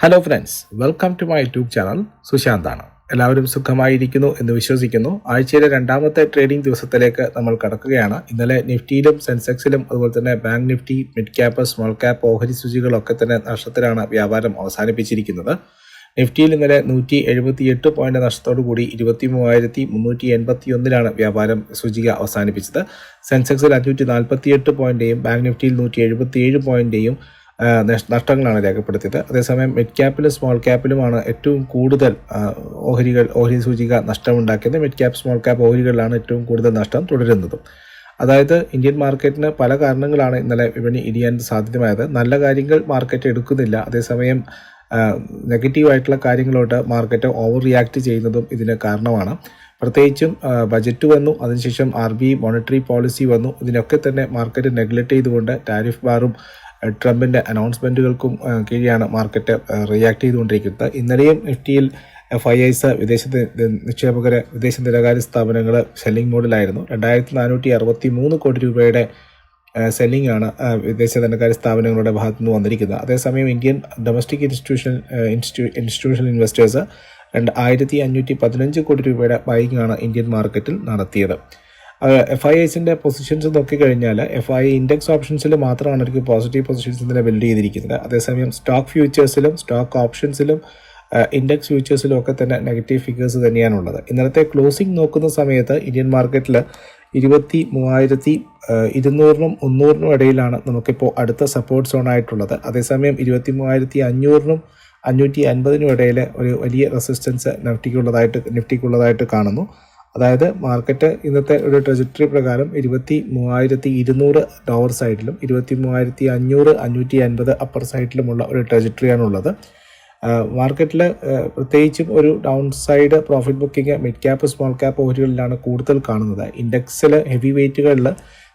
Hello friends welcome to my YouTube channel സുശാന്താണ് എല്ലാവരും സുഖമായിരിക്കുന്നു എന്ന് വിശ്വസിക്കുന്നു. ആഴ്ചയിലെ രണ്ടാമത്തെ ട്രേഡിംഗ് ദിവസത്തിലേക്ക് നമ്മൾ കടക്കുകയാണ്. ഇന്നലെ നിഫ്റ്റിയിലും സെൻസെക്സിലും അതുപോലെ തന്നെ bank Nifty mid cap small cap ഓഹരി സൂചികളൊക്കെ തന്നെ നഷ്ടത്തിലാണ് വ്യാപാരം അവസാനിപ്പിച്ചിരിക്കുന്നത്. നിഫ്റ്റിയിൽ ഇന്നലെ നൂറ്റി എഴുപത്തി എട്ട് പോയിന്റ് നഷ്ടത്തോടു കൂടി ഇരുപത്തി മൂവായിരത്തി മുന്നൂറ്റി എൺപത്തി ഒന്നിലാണ് വ്യാപാരം സൂചിക അവസാനിപ്പിച്ചത്. സെൻസെക്സിൽ അഞ്ഞൂറ്റി നാൽപ്പത്തി എട്ട് പോയിന്റേയും ബാങ്ക് നിഫ്റ്റിയിൽ നൂറ്റി എഴുപത്തി ഏഴ് പോയിന്റേയും നഷ്ടങ്ങളാണ് രേഖപ്പെടുത്തിയത്. അതേസമയം മിഡ് ക്യാപ്പിലും സ്മോൾ ക്യാപ്പിലുമാണ് ഏറ്റവും കൂടുതൽ ഓഹരികൾ ഓഹരി സൂചിക നഷ്ടമുണ്ടാക്കിയത്. മിഡ് ക്യാപ്പ് സ്മോൾ ക്യാപ്പ് ഓഹരികളിലാണ് ഏറ്റവും കൂടുതൽ നഷ്ടം തുടരുന്നതും. അതായത് ഇന്ത്യൻ മാർക്കറ്റിന് പല കാരണങ്ങളാണ് ഇന്നലെ വിപണി ഇടിയാൻ സാധ്യതമായത് നല്ല കാര്യങ്ങൾ മാർക്കറ്റ് എടുക്കുന്നില്ല. അതേസമയം നെഗറ്റീവായിട്ടുള്ള കാര്യങ്ങളോട്ട് മാർക്കറ്റ് ഓവർ റിയാക്ട് ചെയ്യുന്നതും ഇതിന് കാരണമാണ്. പ്രത്യേകിച്ചും ബജറ്റ് വന്നു. അതിനുശേഷം ആർ ബി മോണിറ്ററി പോളിസി വന്നു. ഇതിനൊക്കെ തന്നെ മാർക്കറ്റ് നെഗ്ലക്റ്റ് ചെയ്തുകൊണ്ട് ടാരിഫ് ബാറും ആ, അനൗൺസ്മെന്റുകൾക്കും കീഴെയാണ് മാർക്കറ്റ് റിയാക്ട് ചെയ്തുകൊണ്ടിരിക്കുന്നത്. ഇന്നലെയും നിഫ്റ്റിയിൽ എഫ് ഐ ഐസ് വിദേശ നിക്ഷേപകരെ വിദേശ ധനകാര്യ സ്ഥാപനങ്ങൾ സെല്ലിംഗ് മോഡിലായിരുന്നു രണ്ടായിരത്തി നാനൂറ്റി അറുപത്തി മൂന്ന് കോടി രൂപയുടെ സെല്ലിംഗ് ആണ് വിദേശ ധനകാര്യ സ്ഥാപനങ്ങളുടെ ഭാഗത്തു നിന്ന് വന്നിരിക്കുന്നത്. അതേസമയം Indian domestic institution institutional investors രണ്ട് ആയിരത്തി അഞ്ഞൂറ്റി പതിനഞ്ച് കോടി രൂപയുടെ ബൈക്കിംഗ് ആണ് ഇന്ത്യൻ മാർക്കറ്റിൽ നടത്തിയത്. എഫ് ഐ എസിന്റെ പൊസിഷൻസ് നോക്കിക്കഴിഞ്ഞാൽ എഫ് ഐ ഇൻഡെക്സ് ഓപ്ഷൻസിൽ മാത്രമാണ് അവർക്ക് പോസിറ്റീവ് പൊസിഷൻസ് ഇന്നലെ ബിൽഡ് ചെയ്തിരിക്കുന്നത്. അതേസമയം സ്റ്റോക്ക് ഫ്യൂച്ചേഴ്സിലും സ്റ്റോക്ക് ഓപ്ഷൻസിലും ഇൻഡെക്സ് ഫ്യൂച്ചേഴ്സിലും ഒക്കെ തന്നെ നെഗറ്റീവ് ഫിഗേഴ്സ് തന്നെയാണുള്ളത്. ഇന്നലത്തെ ക്ലോസിംഗ് നോക്കുന്ന സമയത്ത് ഇന്ത്യൻ മാർക്കറ്റിൽ ഇരുപത്തി മൂവായിരത്തി ഇരുന്നൂറിനും മുന്നൂറിനും ഇടയിലാണ് നമുക്കിപ്പോൾ അടുത്ത സപ്പോർട്ട് സോൺ ആയിട്ടുള്ളത്. അതേസമയം ഇരുപത്തി മൂവായിരത്തി അഞ്ഞൂറിനും അഞ്ഞൂറ്റി അൻപതിനും ഇടയിൽ ഒരു വലിയ റെസിസ്റ്റൻസ് നിഫ്റ്റിക്കുള്ളതായിട്ട് നിഫ്റ്റിക്കുള്ളതായിട്ട് കാണുന്നു. അതായത് മാർക്കറ്റ് ഇന്നത്തെ ഒരു ട്രജക്ടറി പ്രകാരം ഇരുപത്തി മൂവായിരത്തി ഇരുന്നൂറ് ലോവർ സൈഡിലും ഇരുപത്തി മൂവായിരത്തി അഞ്ഞൂറ് അഞ്ഞൂറ്റി അൻപത് അപ്പർ സൈഡിലുമുള്ള ഒരു ട്രജക്ടറിയാണുള്ളത് മാർക്കറ്റിൽ പ്രത്യേകിച്ചും ഒരു downside profit booking mid cap small cap ഓഹരികളിലാണ് കൂടുതൽ കാണുന്നത്. ഇൻഡെക്സിൽ ഹെവി വെയിറ്റുകളിൽ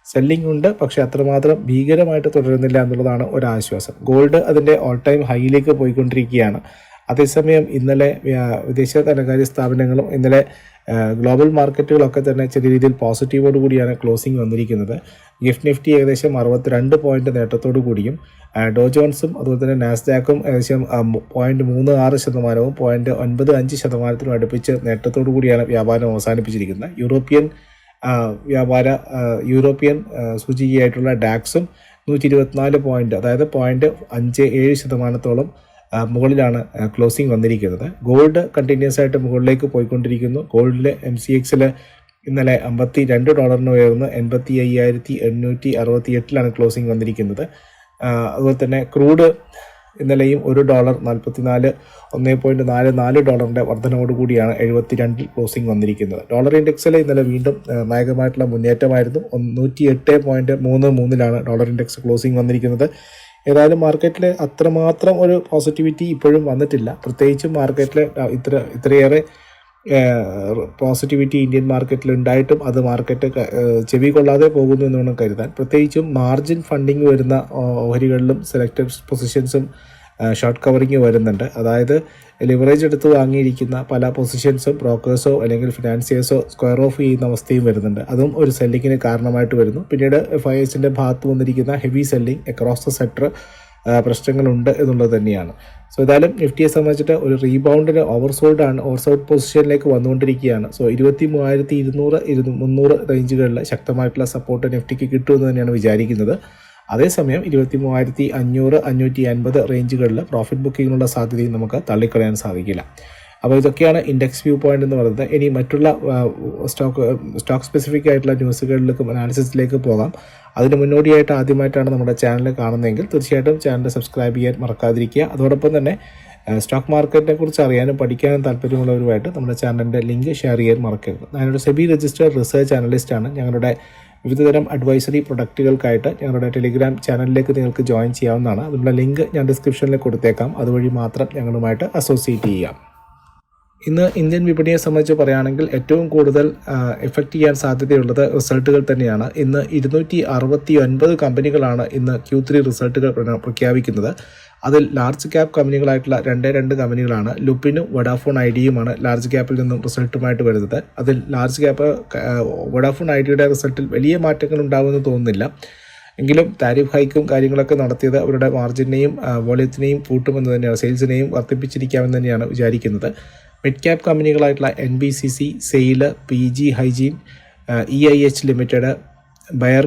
സെല്ലിംഗ് ഉണ്ട് പക്ഷേ അത്രമാത്രം ഭീകരമായിട്ട് തുടരുന്നില്ല എന്നുള്ളതാണ് ഒരു ആശ്വാസം ഗോൾഡ് അതിന്റെ ഓൾ ടൈം ഹൈയിലേക്ക് പോയിക്കൊണ്ടിരിക്കുകയാണ്. അതേസമയം ഇന്നലെ വിദേശ ധനകാര്യ സ്ഥാപനങ്ങളും ഇന്നലെ ഗ്ലോബൽ മാർക്കറ്റുകളൊക്കെ തന്നെ ചെറിയ രീതിയിൽ പോസിറ്റീവോട് കൂടിയാണ് ക്ലോസിംഗ് വന്നിരിക്കുന്നത്. ഗിഫ്റ്റ് നിഫ്റ്റി ഏകദേശം അറുപത്തിരണ്ട് പോയിന്റ് നേട്ടത്തോടു കൂടിയും ഡോജോൺസും ജോൺസും അതുപോലെ തന്നെ നാസ്ഡാക്കും ഏകദേശം പോയിന്റ് മൂന്ന് ആറ് ശതമാനവും പോയിന്റ് ഒൻപത് അഞ്ച് ശതമാനത്തിനും അടുപ്പിച്ച് നേട്ടത്തോടു കൂടിയാണ് വ്യാപാരം അവസാനിപ്പിച്ചിരിക്കുന്നത്. യൂറോപ്യൻ വ്യാപാര യൂറോപ്യൻ സൂചികയായിട്ടുള്ള ഡാക്സും നൂറ്റി ഇരുപത്തിനാല് പോയിന്റ് അതായത് പോയിന്റ് അഞ്ച് ഏഴ് ശതമാനത്തോളം മുകളിലാണ് ക്ലോസിംഗ് വന്നിരിക്കുന്നത്. ഗോൾഡ് കണ്ടിന്യൂസ് ആയിട്ട് മുകളിലേക്ക് പോയിക്കൊണ്ടിരിക്കുന്നു. ഗോൾഡിൽ എം സി എക്സിൽ ഇന്നലെ അമ്പത്തി രണ്ട് ഡോളറിന് ഉയർന്ന് എൺപത്തി അയ്യായിരത്തി എണ്ണൂറ്റി അറുപത്തി എട്ടിലാണ് ക്ലോസിംഗ് വന്നിരിക്കുന്നത് അതുപോലെ തന്നെ ക്രൂഡ് ഇന്നലെയും ഒരു ഡോളർ നാൽപ്പത്തിനാല് ഒന്ന് പോയിന്റ് നാല് നാല് ഡോളറിന്റെ വർധനയോടുകൂടിയാണ് എഴുപത്തി രണ്ടിൽ ക്ലോസിംഗ് വന്നിരിക്കുന്നത്. ഡോളർ ഇൻഡെക്സിൽ ഇന്നലെ വീണ്ടും നായകമായിട്ടുള്ള മുന്നേറ്റമായിരുന്നു. നൂറ്റി എട്ട് പോയിന്റ് മൂന്ന് മൂന്നിലാണ് ഡോളർ ഇൻഡെക്സ് ക്ലോസിംഗ് വന്നിരിക്കുന്നത്. ഏതായാലും മാർക്കറ്റിൽ അത്രമാത്രം ഒരു പോസിറ്റിവിറ്റി ഇപ്പോഴും വന്നിട്ടില്ല. പ്രത്യേകിച്ചും മാർക്കറ്റിൽ ഇത്ര ഇത്രയേറെ പോസിറ്റിവിറ്റി ഇന്ത്യൻ മാർക്കറ്റിൽ ഉണ്ടായിട്ടും അത് മാർക്കറ്റ് ചെവി കൊള്ളാതെ പോകുന്നു എന്ന് വേണം കരുതാൻ. പ്രത്യേകിച്ചും മാർജിൻ ഫണ്ടിങ് വരുന്ന ഓഹരികളിലും സെലക്റ്റഡ് പൊസിഷൻസും ഷോർട്ട് കവറിങ് വരുന്നുണ്ട്. അതായത് ലിവറേജ് എടുത്ത് വാങ്ങിയിരിക്കുന്ന പല പൊസിഷൻസും ബ്രോക്കേഴ്സോ അല്ലെങ്കിൽ ഫിനാൻസിയേഴ്സോ സ്ക്വയർ ഓഫ് ചെയ്യുന്ന അവസ്ഥയും വരുന്നുണ്ട്. അതും ഒരു സെല്ലിങ്ങിന് കാരണമായിട്ട് വരുന്നു. പിന്നീട് എഫ് ഐ എസിന്റെ ഭാഗത്ത് വന്നിരിക്കുന്ന heavy selling across the sector പ്രശ്നങ്ങളുണ്ട് എന്നുള്ളത് തന്നെയാണ്. സോ ഏതായാലും നിഫ്റ്റിയെ സംബന്ധിച്ചിട്ട് ഒരു റീബൗണ്ടിന് ഓവർസോൾഡ് ആണ്. ഓവർസോൾഡ് പൊസിഷനിലേക്ക് വന്നുകൊണ്ടിരിക്കുകയാണ്. സോ ഇരുപത്തി മൂവായിരത്തി ഇരുന്നൂറ് ഇരുന്നൂ മുന്നൂറ് റേഞ്ചുകളിൽ ശക്തമായിട്ടുള്ള സപ്പോർട്ട് നിഫ്റ്റിക്ക് കിട്ടുമെന്ന് തന്നെയാണ് വിചാരിക്കുന്നത്. അതേസമയം ഇരുപത്തി മൂവായിരത്തി അഞ്ഞൂറ് അഞ്ഞൂറ്റി അൻപത് റേഞ്ചുകളിൽ പ്രോഫിറ്റ് ബുക്കിങ്ങിനുള്ള സാധ്യതയും നമുക്ക് തള്ളിക്കളയാൻ സാധിക്കില്ല. അപ്പോൾ ഇതൊക്കെയാണ് ഇൻഡെക്സ് വ്യൂ പോയിന്റ് എന്ന് പറയുന്നത്. ഇനി മറ്റുള്ള സ്റ്റോക്ക് സ്റ്റോക്ക് സ്പെസിഫിക് ആയിട്ടുള്ള ന്യൂസുകളിലേക്കും അനാലിസിസിലേക്ക് പോകാം. അതിന് മുന്നോടിയായിട്ട് ആദ്യമായിട്ടാണ് നമ്മുടെ ചാനൽ കാണുന്നതെങ്കിൽ തീർച്ചയായിട്ടും ചാനൽ സബ്സ്ക്രൈബ് ചെയ്യാൻ മറക്കാതിരിക്കുക. അതോടൊപ്പം തന്നെ സ്റ്റോക്ക് മാർക്കറ്റിനെ കുറിച്ച് അറിയാനും പഠിക്കാനും താല്പര്യമുള്ളവരുമായിട്ട് നമ്മുടെ ചാനലിന്റെ ലിങ്ക് ഷെയർ ചെയ്യാൻ മറക്കരുത്. ഞാനൊരു സെബി രജിസ്റ്റർ റിസർച്ച് അനലിസ്റ്റാണ് ഞങ്ങളുടെ വിവിധതരം അഡ്വൈസറി പ്രൊഡക്റ്റുകൾക്കായിട്ട് ഞങ്ങളുടെ ടെലിഗ്രാം ചാനലിലേക്ക് നിങ്ങൾക്ക് ജോയിൻ ചെയ്യാവുന്നതാണ്. അതിനുള്ള ലിങ്ക് ഞാൻ ഡിസ്ക്രിപ്ഷനിൽ കൊടുത്തേക്കാം. അതുവഴി മാത്രം ഞങ്ങളുമായിട്ട് അസോസിയേറ്റ് ചെയ്യാം. ഇന്ന് ഇന്ത്യൻ വിപണിയെ സംബന്ധിച്ച് പറയുകയാണെങ്കിൽ ഏറ്റവും കൂടുതൽ എഫക്റ്റ് ചെയ്യാൻ സാധ്യതയുള്ളത് റിസൾട്ടുകൾ തന്നെയാണ്. ഇന്ന് ഇരുന്നൂറ്റി അറുപത്തി ഒൻപത് കമ്പനികളാണ് ഇന്ന് ക്യൂ ത്രീ റിസൾട്ടുകൾ പ്ര- പ്രഖ്യാപിക്കുന്നത്. അതിൽ ലാർജ് ക്യാപ് കമ്പനികളായിട്ടുള്ള രണ്ട് രണ്ട് കമ്പനികളാണ്. ലുപ്പിനും വഡാഫോൺ ഐഡിയുമാണ് ലാർജ് ക്യാപ്പിൽ നിന്നും റിസൾട്ടുമായിട്ട് വരുന്നത്. അതിൽ ലാർജ് ക്യാപ്പ് വഡാഫോൺ ഐഡിയുടെ റിസൾട്ടിൽ വലിയ മാറ്റങ്ങൾ ഉണ്ടാവുമെന്ന് തോന്നുന്നില്ല. എങ്കിലും താരിഫ് ഹൈക്കും കാര്യങ്ങളൊക്കെ നടത്തിയത് അവരുടെ മാർജിനെയും വോളിയത്തിനെയും കൂട്ടുമെന്ന് തന്നെയാണ് സെയിൽസിനെയും വർദ്ധിപ്പിച്ചിരിക്കാമെന്ന് തന്നെയാണ് വിചാരിക്കുന്നത്. Mid cap കമ്പനികളായിട്ടുള്ള N B C C SAIL P G hygiene E I H limited Bayer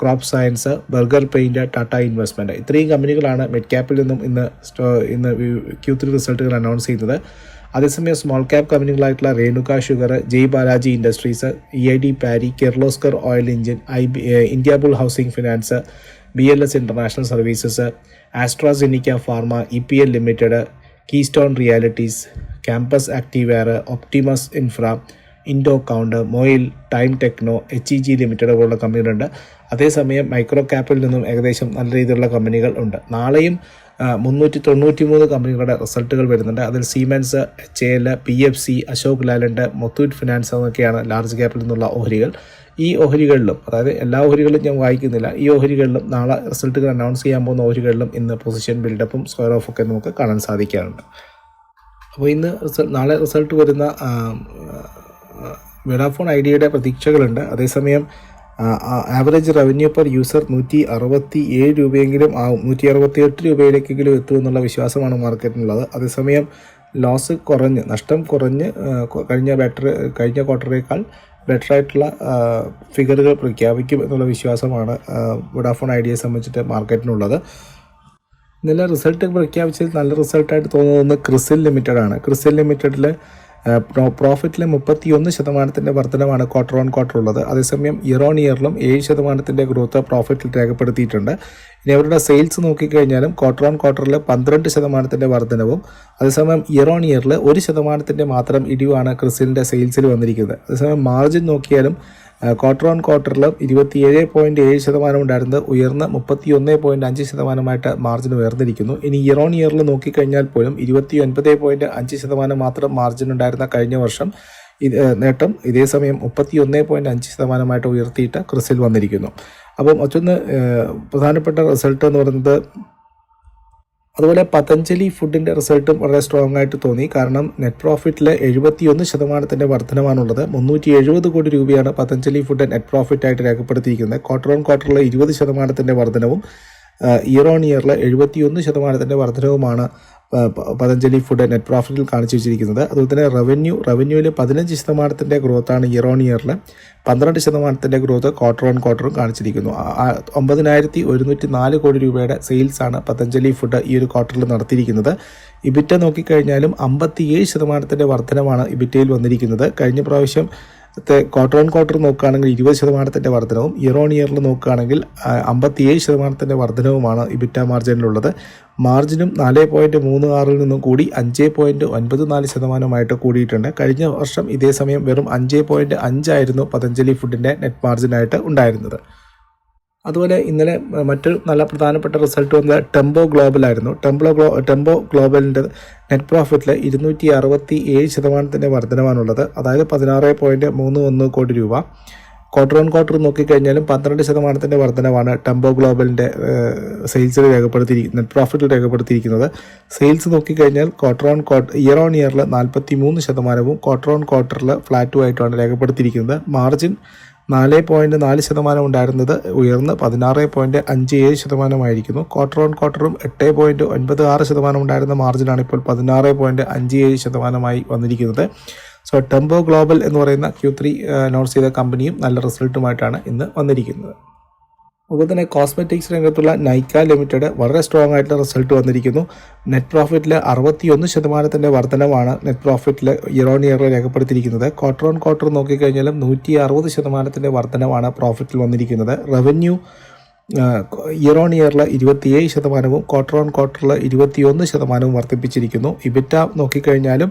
crop science Berger paint Tata investment ഇത്രയും കമ്പനികളാണ് മിഡ് ക്യാപ്പിൽ നിന്നും ഇന്ന് സ്റ്റോ ഇന്ന് ക്യൂ ത്രീ റിസൾട്ടുകൾ അനൗൺസ് ചെയ്യുന്നത്. അതേസമയം small cap കമ്പനികളായിട്ടുള്ള Renuka sugar Jai Balaji industries E I D Parry Kirloskar oil engine I B India bull housing finance B L S international services AstraZeneca pharma E P L limited Keystone realities campus activewear Optimus infra Indo count MOIL time techno H E G limited പോലുള്ള കമ്പനികളുണ്ട്. അതേസമയം micro ക്യാപ്പിൽ നിന്നും ഏകദേശം നല്ല രീതിയിലുള്ള കമ്പനികൾ ഉണ്ട്. നാളെയും മുന്നൂറ്റി തൊണ്ണൂറ്റി മൂന്ന് കമ്പനികളുടെ റിസൾട്ടുകൾ വരുന്നുണ്ട്. അതിൽ Siemens H L P F C Ashok Leyland Muthoot finance എന്നൊക്കെയാണ് ലാർജ് ക്യാപ്പിൽ നിന്നുള്ള ഓഹരികൾ. ഈ ഓഹരികളിലും അതായത് എല്ലാ ഓഹരികളിലും ഞാൻ വായിക്കുന്നില്ല ഈ ഓഹരികളിലും നാളെ റിസൾട്ടുകൾ അനൗൺസ് ചെയ്യാൻ പോകുന്ന ഓഹരികളിലും ഇന്ന് പൊസിഷൻ ബിൽഡപ്പും സ്ക്വയർ ഓഫ് ഒക്കെ നമുക്ക് കാണാൻ സാധിക്കാറുണ്ട്. അപ്പോൾ ഇന്ന് റിസൾട്ട് നാളെ റിസൾട്ട് വരുന്ന വെഡാഫോൺ ഐഡിയയുടെ പ്രതീക്ഷകളുണ്ട്. അതേസമയം ആവറേജ് റവന്യൂ പെർ യൂസർ നൂറ്റി അറുപത്തി ഏഴ് രൂപയെങ്കിലും ആവും നൂറ്റി അറുപത്തി എട്ട് രൂപയിലേക്കെങ്കിലും എത്തുമെന്നുള്ള വിശ്വാസമാണ് മാർക്കറ്റിനുള്ളത് അതേസമയം ലോസ് കുറഞ്ഞ് നഷ്ടം കുറഞ്ഞ് കഴിഞ്ഞ ബാറ്ററി കഴിഞ്ഞ ക്വാർട്ടറേക്കാൾ ബെറ്റർ ആയിട്ടുള്ള ഫിഗറുകൾ പ്രഖ്യാപിക്കും എന്നുള്ള വിശ്വാസമാണ് വിഡാഫോൺ ഐഡിയയെ സംബന്ധിച്ചിട്ട് മാർക്കറ്റിനുള്ളത്. ഇന്നലെ റിസൾട്ട് പ്രഖ്യാപിച്ചതിൽ നല്ല റിസൾട്ടായിട്ട് തോന്നുന്നത് ക്രിസിൽ ലിമിറ്റഡ് ആണ്. ക്രിസിൽ ലിമിറ്റഡിൽ പ്രോഫിറ്റിലെ മുപ്പത്തി ഒന്ന് ശതമാനത്തിന്റെ വർധനമാണ് ക്വാർട്ടർ ഓൺ ക്വാർട്ടർ ഉള്ളത്. അതേസമയം ഇയർ ഓൺ ഇയറിലും ഏഴ് ശതമാനത്തിന്റെ ഗ്രോത്ത് പ്രോഫിറ്റിൽ രേഖപ്പെടുത്തിയിട്ടുണ്ട്. ഇനി അവരുടെ സെയിൽസ് നോക്കിക്കഴിഞ്ഞാലും ക്വാർട്ടർ ഓൺ ക്വാർട്ടറിൽ പന്ത്രണ്ട് ശതമാനത്തിന്റെ വർധനവും അതേസമയം ഇയർ ഓൺ ഇയറിൽ ഒരു ശതമാനത്തിന്റെ മാത്രം ഇടിവാണ് ക്രിസിലിന്റെ സെയിൽസിൽ വന്നിരിക്കുന്നത്. അതേസമയം മാർജിൻ നോക്കിയാലും ക്വാർട്ടർ ഓൺ ക്വാർട്ടറിൽ ഇരുപത്തിയേഴ് പോയിന്റ് ഏഴ് ശതമാനം ഉണ്ടായിരുന്നത് ഉയർന്ന് മുപ്പത്തി ഒന്ന് പോയിന്റ് അഞ്ച് ശതമാനമായിട്ട് മാർജിൻ ഉയർന്നിരിക്കുന്നു. ഇനി ഇയർ ഓൺ ഇയറിൽ നോക്കിക്കഴിഞ്ഞാൽ പോലും ഇരുപത്തി ഒൻപത് പോയിന്റ് അഞ്ച് ശതമാനം മാത്രം മാർജിൻ ഉണ്ടായിരുന്ന കഴിഞ്ഞ വർഷം ഇത് നേട്ടം ഇതേസമയം മുപ്പത്തി ഒന്ന് പോയിന്റ് അഞ്ച് ശതമാനമായിട്ട് ഉയർത്തിയിട്ട് ക്രിസിൽ വന്നിരിക്കുന്നു. അപ്പം മറ്റൊന്ന് പ്രധാനപ്പെട്ട റിസൾട്ട് എന്ന് പറയുന്നത് അതുപോലെ പതഞ്ജലി ഫുഡിന്റെ റിസൾട്ടും വളരെ സ്ട്രോങ് ആയിട്ട് തോന്നി. കാരണം നെറ്റ് പ്രോഫിറ്റിൽ എഴുപത്തിയൊന്ന് ശതമാനത്തിന്റെ വർധനമാണുള്ളത് മുന്നൂറ്റി എഴുപത് കോടി രൂപയാണ് പതഞ്ജലി ഫുഡ് നെറ്റ് പ്രോഫിറ്റായിട്ട് രേഖപ്പെടുത്തിയിരിക്കുന്നത്. ക്വാർട്ടർ ഓൺ ക്വാർട്ടറിൽ ഇരുപത് ശതമാനത്തിന്റെ വർധനവും ഇയർ ഓൺ ഇയറിൽ എഴുപത്തിയൊന്ന് ശതമാനത്തിന്റെ വർധനവുമാണ് പതഞ്ജലി ഫുഡ് നെറ്റ് പ്രോഫിറ്റിൽ കാണിച്ചു വെച്ചിരിക്കുന്നത്. അതുപോലെ തന്നെ റവന്യൂ റവന്യൂവിൽ പതിനഞ്ച് ശതമാനത്തിന്റെ ഗ്രോത്താണ് ഇയർ ഓൺ ഇയറിൽ പന്ത്രണ്ട് ശതമാനത്തിന്റെ ഗ്രോത്ത് ക്വാർട്ടർ ഓൺ ക്വാർട്ടറും കാണിച്ചിരിക്കുന്നു. ഒമ്പതിനായിരത്തി ഒരുന്നൂറ്റി നാല് കോടി രൂപയുടെ സെയിൽസാണ് പതഞ്ജലി ഫുഡ് ഈ ഒരു ക്വാർട്ടറിൽ നടത്തിയിരിക്കുന്നത്. ഇബിറ്റ നോക്കിക്കഴിഞ്ഞാലും അമ്പത്തിയേഴ് ശതമാനത്തിന്റെ വർധനമാണ് ഇബിറ്റയിൽ വന്നിരിക്കുന്നത്. കഴിഞ്ഞ പ്രാവശ്യം ക്വാർട്ടർ ഓൺ ക്വാർട്ടർ നോക്കുകയാണെങ്കിൽ ഇരുപത് ശതമാനത്തിന്റെ വർധനവും ഇയർ ഓൺ ഇയറിൽ നോക്കുകയാണെങ്കിൽ അമ്പത്തിയേഴ് ശതമാനത്തിന്റെ വർധനവുമാണ് ഇബിറ്റ മാർജിനിലുള്ളത് മാർജിനും നാല് പോയിന്റ് മൂന്ന് ആറിൽ നിന്നും കൂടി അഞ്ച് പോയിന്റ് ഒൻപത് നാല് ശതമാനമായിട്ട് കൂടിയിട്ടുണ്ട്. കഴിഞ്ഞ വർഷം ഇതേ സമയം വെറും അഞ്ച് പോയിന്റ് അഞ്ചായിരുന്നു പതഞ്ജലി ഫുഡിന്റെ നെറ്റ് മാർജിനായിട്ട് ഉണ്ടായിരുന്നത്. അതുപോലെ ഇന്നലെ മറ്റൊരു നല്ല പ്രധാനപ്പെട്ട റിസൾട്ട് വന്നത് ടെമ്പോ ഗ്ലോബലായിരുന്നു ടെമ്പോ ഗ്ലോ ടെമ്പോ ഗ്ലോബലിന്റെ നെറ്റ് പ്രോഫിറ്റിൽ ഇരുന്നൂറ്റി അറുപത്തി ഏഴ് ശതമാനത്തിന്റെ വർധനമാണുള്ളത് അതായത് പതിനാറ് പോയിന്റ് മൂന്ന് ഒന്ന് കോടി രൂപ. ക്വാർട്ടർ ഓൺ ക്വാർട്ടർ നോക്കിക്കഴിഞ്ഞാലും പന്ത്രണ്ട് ശതമാനത്തിന്റെ വർധനമാണ് ടെമ്പോ ഗ്ലോബലിന്റെ സെയിൽസിൽ രേഖപ്പെടുത്തി നെറ്റ് പ്രോഫിറ്റിൽ രേഖപ്പെടുത്തിയിരിക്കുന്നത്. സെയിൽസ് നോക്കിക്കഴിഞ്ഞാൽ quarter on quarter year on ഇയറിൽ നാൽപ്പത്തി മൂന്ന് ശതമാനവും ക്വാർട്ടർ ഓൺ ക്വാർട്ടറിൽ ഫ്ലാറ്റുമായിട്ടാണ് രേഖപ്പെടുത്തിയിരിക്കുന്നത്. മാർജിൻ നാല് പോയിന്റ് നാല് ശതമാനം ഉണ്ടായിരുന്നത് ഉയർന്ന് പതിനാറ് പോയിന്റ് അഞ്ച് ഏഴ് ശതമാനമായിരിക്കുന്നു. ക്വാർട്ടർ ഓൺ ക്വാർട്ടറും എട്ട് പോയിന്റ് ഒൻപത് ആറ് ശതമാനം ഉണ്ടായിരുന്ന മാർജിനാണ് ഇപ്പോൾ പതിനാറ് പോയിന്റ് അഞ്ച് ഏഴ് ശതമാനമായി വന്നിരിക്കുന്നത്. സോ ടെമ്പോ ഗ്ലോബൽ എന്ന് പറയുന്ന ക്യൂ ത്രീ അനൗൺസ് ചെയ്ത കമ്പനിയും നല്ല റിസൾട്ടുമായിട്ടാണ് ഇന്ന് വന്നിരിക്കുന്നത്. അതുപോലെ തന്നെ കോസ്മെറ്റിക്സ് രംഗത്തുള്ള നൈക്ക ലിമിറ്റഡ് വളരെ സ്ട്രോങ് ആയിട്ടുള്ള റിസൾട്ട് വന്നിരിക്കുന്നു. നെറ്റ് പ്രോഫിറ്റിൽ അറുപത്തിയൊന്ന് ശതമാനത്തിന്റെ വർധനമാണ് നെറ്റ് പ്രോഫിറ്റിൽ ഇയർ ഓൺ ഇയറിൽ രേഖപ്പെടുത്തിയിരിക്കുന്നത്. ക്വാർട്ടർ ഓൺ ക്വാർട്ടർ നോക്കിക്കഴിഞ്ഞാലും നൂറ്റി അറുപത് ശതമാനത്തിന്റെ വർധനമാണ് പ്രോഫിറ്റിൽ വന്നിരിക്കുന്നത്. റവന്യൂ ഇയർ ഓൺ ഇയറിൽ ഇരുപത്തിയേഴ് ശതമാനവും ക്വാർട്ടർ ഓൺ ക്വാർട്ടറിൽ ഇരുപത്തിയൊന്ന് ശതമാനവും വർദ്ധിപ്പിച്ചിരിക്കുന്നു. ഇബിറ്റ നോക്കിക്കഴിഞ്ഞാലും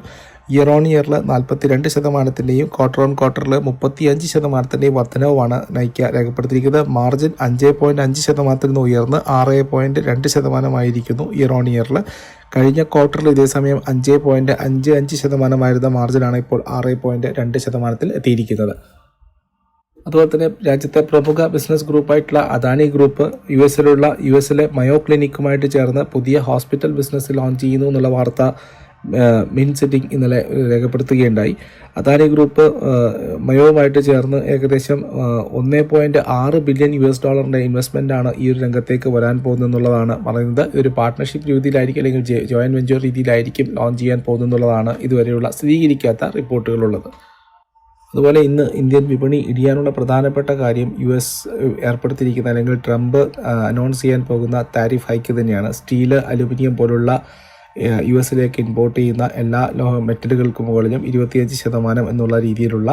ഇയർ ഓൺ ഇയറിൽ നാൽപ്പത്തി രണ്ട് ശതമാനത്തിന്റെയും ക്വാർട്ടർ ഓൺ ക്വാർട്ടറിൽ മുപ്പത്തി അഞ്ച് ശതമാനത്തിന്റെയും വർധനവുമാണ് നയിക്ക രേഖപ്പെടുത്തിയിരിക്കുന്നത്. മാർജിൻ അഞ്ച് പോയിന്റ് അഞ്ച് ശതമാനത്തിൽ നിന്ന് ഉയർന്ന് ആറ് പോയിന്റ് രണ്ട് ശതമാനമായിരിക്കുന്നു ഇയർ ഓൺ ഇയറിൽ കഴിഞ്ഞ ക്വാർട്ടറിൽ ഇതേസമയം അഞ്ച് പോയിന്റ് അഞ്ച് അഞ്ച് ശതമാനമായിരുന്ന മാർജിനാണ് ഇപ്പോൾ ആറ് പോയിന്റ് രണ്ട് ശതമാനത്തിൽ എത്തിയിരിക്കുന്നത്. അതുപോലെ തന്നെ രാജ്യത്തെ പ്രമുഖ ബിസിനസ് ഗ്രൂപ്പായിട്ടുള്ള അദാനി ഗ്രൂപ്പ് യു എസിലുള്ള യു എസിലെ മയോ ക്ലിനിക്കുമായിട്ട് ചേർന്ന് പുതിയ ഹോസ്പിറ്റൽ ബിസിനസ് ലോഞ്ച് ചെയ്യുന്നു എന്നുള്ള വാർത്ത മിൻ സെറ്റിംഗ് ഇന്നലെ രേഖപ്പെടുത്തുകയുണ്ടായി. അദാനി ഗ്രൂപ്പ് മയോവുമായിട്ട് ചേർന്ന് ഏകദേശം ഒന്ന് പോയിന്റ് ആറ് ബില്യൺ യു എസ് ഡോളറിന്റെ ഇൻവെസ്റ്റ്മെന്റാണ് ഈ ഒരു രംഗത്തേക്ക് വരാൻ പോകുന്നത് എന്നുള്ളതാണ് പറയുന്നത്. ഒരു പാർട്ട്ണർഷിപ്പ് രീതിയിലായിരിക്കും അല്ലെങ്കിൽ ജോയിന്റ് വെഞ്ചർ രീതിയിലായിരിക്കും ലോഞ്ച് ചെയ്യാൻ പോകുന്നതെന്നുള്ളതാണ് ഇതുവരെയുള്ള സ്ഥിരീകരിക്കാത്ത റിപ്പോർട്ടുകളുള്ളത്. അതുപോലെ ഇന്ന് ഇന്ത്യൻ വിപണി ഇടിയാനുള്ള പ്രധാനപ്പെട്ട കാര്യം യു എസ് ഏർപ്പെടുത്തിയിരിക്കുന്ന അല്ലെങ്കിൽ ട്രംപ് അനൗൺസ് ചെയ്യാൻ പോകുന്ന താരിഫ് ഹൈക്ക് തന്നെയാണ്. സ്റ്റീൽ അലുമിനിയം പോലുള്ള യു എസിലേക്ക് ഇമ്പോർട്ട് ചെയ്യുന്ന എല്ലാ ലോഹ മെറ്റലുകൾക്ക് മുകളിലും ഇരുപത്തിയഞ്ച് ശതമാനം എന്നുള്ള രീതിയിലുള്ള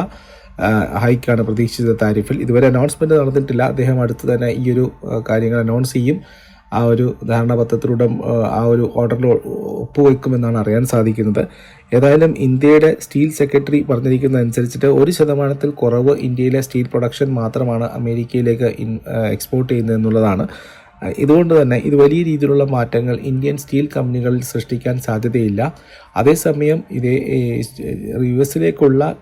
ഹൈക്കാണ് പ്രതീക്ഷിച്ചത് താരിഫിൽ. ഇതുവരെ അനൗൺസ്മെന്റ് നടന്നിട്ടില്ല. അദ്ദേഹം അടുത്ത് തന്നെ ഈ ഒരു കാര്യങ്ങൾ അനൗൺസ് ചെയ്യും. ആ ഒരു ധാരണാപത്രത്തിലൂടെ ആ ഒരു ഓർഡറിൽ ഒപ്പുവെക്കുമെന്നാണ് അറിയാൻ സാധിക്കുന്നത്. ഏതായാലും ഇന്ത്യയുടെ സ്റ്റീൽ സെക്രട്ടറി പറഞ്ഞിരിക്കുന്ന അനുസരിച്ചിട്ട് ഒരു ശതമാനത്തിൽ കുറവ് ഇന്ത്യയിലെ സ്റ്റീൽ പ്രൊഡക്ഷൻ മാത്രമാണ് അമേരിക്കയിലേക്ക് എക്സ്പോർട്ട് ചെയ്യുന്നത് എന്നുള്ളതാണ്. ഇതുകൊണ്ട് തന്നെ ഇത് വലിയ രീതിയിലുള്ള മാറ്റങ്ങൾ ഇന്ത്യൻ സ്റ്റീൽ കമ്പനികളിൽ സൃഷ്ടിക്കാൻ സാധ്യതയില്ല. അതേസമയം ഇതേ യു എസിലേക്കുള്ള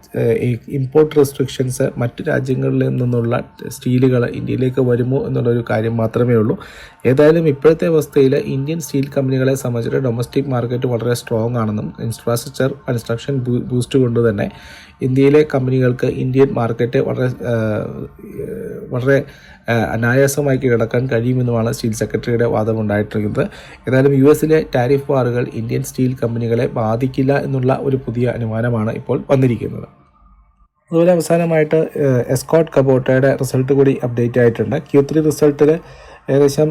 ഇമ്പോർട്ട് റെസ്ട്രിക്ഷൻസ് മറ്റു രാജ്യങ്ങളിൽ നിന്നുള്ള സ്റ്റീലുകൾ ഇന്ത്യയിലേക്ക് വരുമോ എന്നുള്ളൊരു കാര്യം മാത്രമേ ഉള്ളൂ. ഏതായാലും ഇപ്പോഴത്തെ അവസ്ഥയിൽ ഇന്ത്യൻ സ്റ്റീൽ കമ്പനികളെ സംബന്ധിച്ചിട്ട് ഡൊമസ്റ്റിക് മാർക്കറ്റ് വളരെ സ്ട്രോങ് ആണെന്നും ഇൻഫ്രാസ്ട്രക്ചർ കൺസ്ട്രക്ഷൻ ബൂസ്റ്റ് കൊണ്ട് തന്നെ ഇന്ത്യയിലെ കമ്പനികൾക്ക് ഇന്ത്യൻ മാർക്കറ്റ് വളരെ വളരെ അനായാസമായി കിടക്കാൻ കഴിയുമെന്നുമാണ് സ്റ്റീൽ സെക്രട്ടറിയുടെ വാദമുണ്ടായിട്ടിരിക്കുന്നത് ഏതായാലും യു എസിലെ ടാരിഫ് വാറുകൾ ഇന്ത്യൻ സ്റ്റീൽ കമ്പനികളെ ബാധിക്കില്ല എന്നുള്ള ഒരു പുതിയ അനുമാനമാണ് ഇപ്പോൾ വന്നിരിക്കുന്നത്. അതുപോലെ അവസാനമായിട്ട് എസ്കോട്ട് കബോട്ടയുടെ റിസൾട്ട് കൂടി അപ്ഡേറ്റ് ആയിട്ടുണ്ട്. ക്യൂ ത്രീ റിസൾട്ടിൽ ഏകദേശം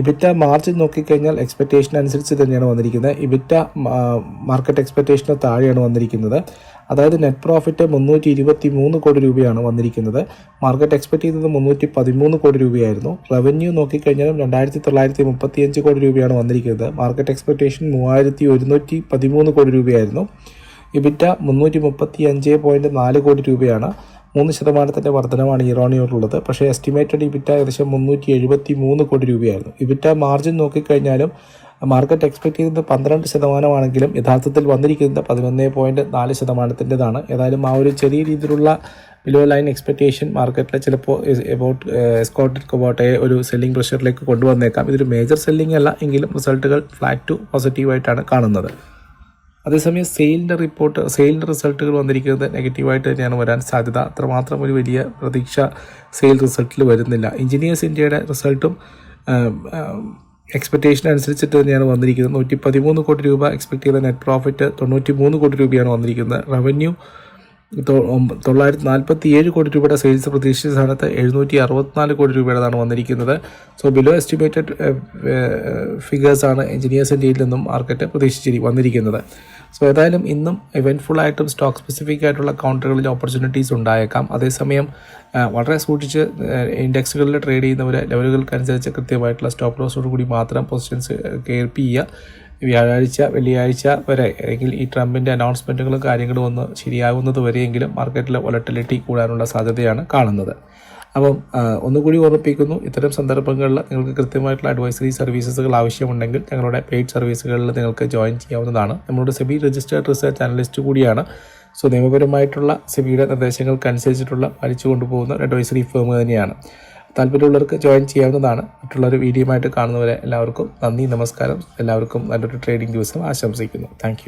ഇബിറ്റ മാർജിൻ നോക്കിക്കഴിഞ്ഞാൽ എക്സ്പെക്റ്റേഷൻ അനുസരിച്ച് തന്നെയാണ് വന്നിരിക്കുന്നത്. ഇബിറ്റ മാർക്കറ്റ് എക്സ്പെക്റ്റേഷന് താഴെയാണ് വന്നിരിക്കുന്നത്. അതായത് നെറ്റ് പ്രോഫിറ്റ് മുന്നൂറ്റി ഇരുപത്തി മൂന്ന് കോടി രൂപയാണ് വന്നിരിക്കുന്നത്. മാർക്കറ്റ് എക്സ്പെക്ട് ചെയ്തത് മുന്നൂറ്റി പതിമൂന്ന് കോടി രൂപയായിരുന്നു. റവന്യൂ നോക്കിക്കഴിഞ്ഞാലും രണ്ടായിരത്തി തൊള്ളായിരത്തി മുപ്പത്തിയഞ്ച് കോടി രൂപയാണ് വന്നിരിക്കുന്നത്. മാർക്കറ്റ് എക്സ്പെക്ടേഷൻ മൂവായിരത്തി ഒരുന്നൂറ്റി പതിമൂന്ന് കോടി രൂപയായിരുന്നു. ഇബിറ്റ മുന്നൂറ്റി മുപ്പത്തി അഞ്ച് പോയിന്റ് നാല് കോടി രൂപയാണ്. മൂന്ന് ശതമാനത്തിന്റെ വർധനമാണ് ഇറോണിയോടുള്ളത് പക്ഷേ എസ്റ്റിമേറ്റഡ് ഇബിറ്റ ഏകദേശം മുന്നൂറ്റി എഴുപത്തി മൂന്ന് കോടി രൂപയായിരുന്നു. ഇബിറ്റ മാർജിൻ നോക്കിക്കഴിഞ്ഞാലും മാർക്കറ്റ് എക്സ്പെക്ട് ചെയ്യുന്നത് പന്ത്രണ്ട് ശതമാനമാണെങ്കിലും യഥാർത്ഥത്തിൽ വന്നിരിക്കുന്നത് പതിനൊന്ന് പോയിന്റ് നാല് ശതമാനത്തിന്റെതാണ്. ഏതായാലും ആ ഒരു ചെറിയ രീതിയിലുള്ള ബിലോ ലൈൻ എക്സ്പെക്റ്റേഷൻ മാർക്കറ്റിൽ ചിലപ്പോൾ എബൌട്ട് എസ്കോട്ട് കൊബോട്ടയെ ഒരു സെല്ലിംഗ് പ്രഷറിലേക്ക് കൊണ്ടുവന്നേക്കാം. ഇതൊരു മേജർ സെല്ലിംഗ് അല്ല എങ്കിലും റിസൾട്ടുകൾ ഫ്ലാറ്റ് ടു പോസിറ്റീവായിട്ടാണ് കാണുന്നത്. അതേസമയം സെയിലിന്റെ റിപ്പോർട്ട് സെയിലിന്റെ റിസൾട്ടുകൾ വന്നിരിക്കുന്നത് നെഗറ്റീവായിട്ട് തന്നെയാണ് വരാൻ സാധ്യത. അത്രമാത്രം ഒരു വലിയ പ്രതീക്ഷ സെയിൽ റിസൾട്ടിൽ വരുന്നില്ല. എഞ്ചിനീയേഴ്സ് ഇന്ത്യയുടെ റിസൾട്ടും എക്സ്പെക്റ്റേഷൻ അനുസരിച്ചിട്ട് തന്നെയാണ് വന്നിരിക്കുന്നത്. നൂറ്റി പതിമൂന്ന് കോടി രൂപ എക്സ്പെക്ട് ചെയ്ത നെറ്റ് പ്രോഫിറ്റ് തൊണ്ണൂറ്റി മൂന്ന് കോടി രൂപയാണ് വന്നിരിക്കുന്നത്. റവന്യൂ തൊള്ളായിരത്തി നാൽപ്പത്തി ഏഴ് കോടി രൂപയുടെ സെയിൽസ് പ്രതീക്ഷിച്ച സ്ഥാനത്ത് എഴുന്നൂറ്റി അറുപത്തിനാല് കോടി രൂപയുടേതാണ് വന്നിരിക്കുന്നത്. സോ ബിലോ എസ്റ്റിമേറ്റഡ് ഫിഗേഴ്സാണ് എഞ്ചിനീയേഴ്സ് ഇന്ത്യയിൽ നിന്നും മാർക്കറ്റ് പ്രതീക്ഷിച്ചിരി വന്നിരിക്കുന്നത്. സോ ഏതായാലും ഇന്നും ഇവന്റ്ഫുൾ ആയിട്ടും സ്റ്റോക്ക് സ്പെസിഫിക് ആയിട്ടുള്ള കൗണ്ടറുകളിൽ ഓപ്പർച്യൂണിറ്റീസ് ഉണ്ടായേക്കാം. അതേസമയം വളരെ സൂക്ഷിച്ച് ഇൻഡെക്സുകളിൽ ട്രേഡ് ചെയ്യുന്നവർ ലെവലുകൾക്കനുസരിച്ച് കൃത്യമായിട്ടുള്ള സ്റ്റോപ്പ് ലോസോട് കൂടി മാത്രം പൊസിഷൻസ് കയർപ്പ് ചെയ്യുക. വ്യാഴാഴ്ച വെള്ളിയാഴ്ച വരെ അല്ലെങ്കിൽ ഈ ട്രംപിന്റെ അനൗൺസ്മെന്റുകളും കാര്യങ്ങളും ഒന്ന് ശരിയാകുന്നത് വരെയെങ്കിലും മാർക്കറ്റിലെ വൊലറ്റിലിറ്റി കൂടാനുള്ള സാധ്യതയാണ് കാണുന്നത്. അപ്പം ഒന്നുകൂടി ഓർമ്മിപ്പിക്കുന്നു ഇത്തരം സന്ദർഭങ്ങളിൽ നിങ്ങൾക്ക് കൃത്യമായിട്ടുള്ള അഡ്വൈസറി സർവീസസുകൾ ആവശ്യമുണ്ടെങ്കിൽ ഞങ്ങളുടെ പെയ്ഡ് സർവീസുകളിൽ നിങ്ങൾക്ക് ജോയിൻ ചെയ്യാവുന്നതാണ്. നമ്മളുടെ സെബി രജിസ്റ്റേർഡ് റിസർച്ച് അനലിസ്റ്റ് കൂടിയാണ്. സോ നിയമപരമായിട്ടുള്ള സെബിയുടെ നിർദ്ദേശങ്ങൾക്കനുസരിച്ചിട്ടുള്ള വലിച്ചു കൊണ്ടുപോകുന്ന അഡ്വൈസറി ഫേം തന്നെയാണ്. താല്പര്യമുള്ളവർക്ക് ജോയിൻ ചെയ്യാവുന്നതാണ്. വീഡിയോ ആയിട്ട് കാണുന്നവരെ എല്ലാവർക്കും നന്ദി നമസ്കാരം. എല്ലാവർക്കും നല്ലൊരു ട്രേഡിംഗ് ദിവസം ആശംസിക്കുന്നു. താങ്ക്